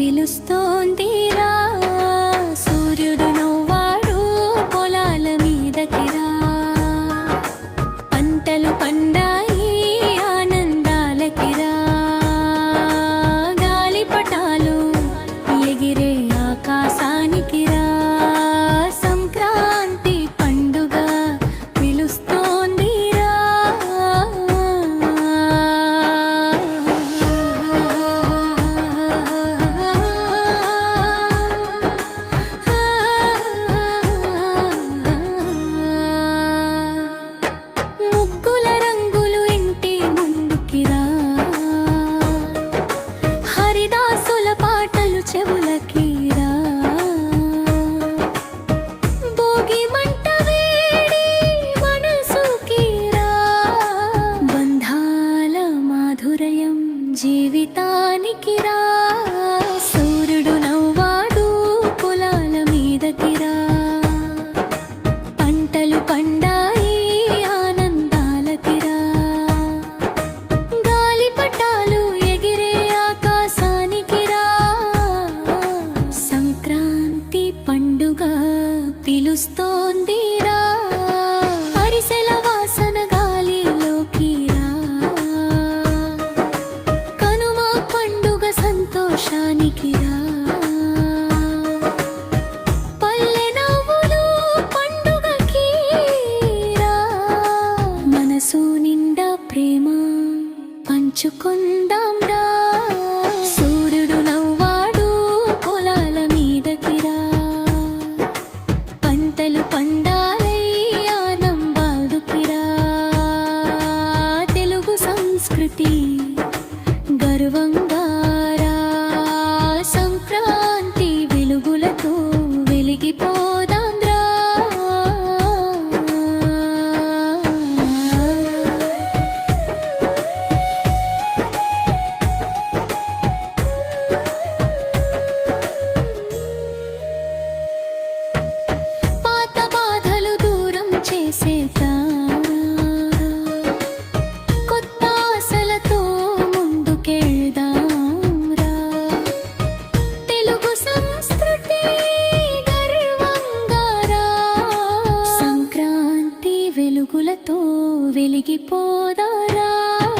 పిలుస్తోందిరా వాడు పొలాల మీదకిరా పంటలు పండా పండుగ పిలుస్తోంది రా. అరిసెల వాసన గాలిలోకి రా కనుమ పండుగ సంతోషానికి రా. పల్లె నవ్వులు మనసు నిండా ప్రేమ పంచుకుందాం గర్వంగా సంక్రాంతి వెలుగులతో వెలిగిపోదాం రా పాత బాధలు దూరం చేసేదా వెలిగిపోదా?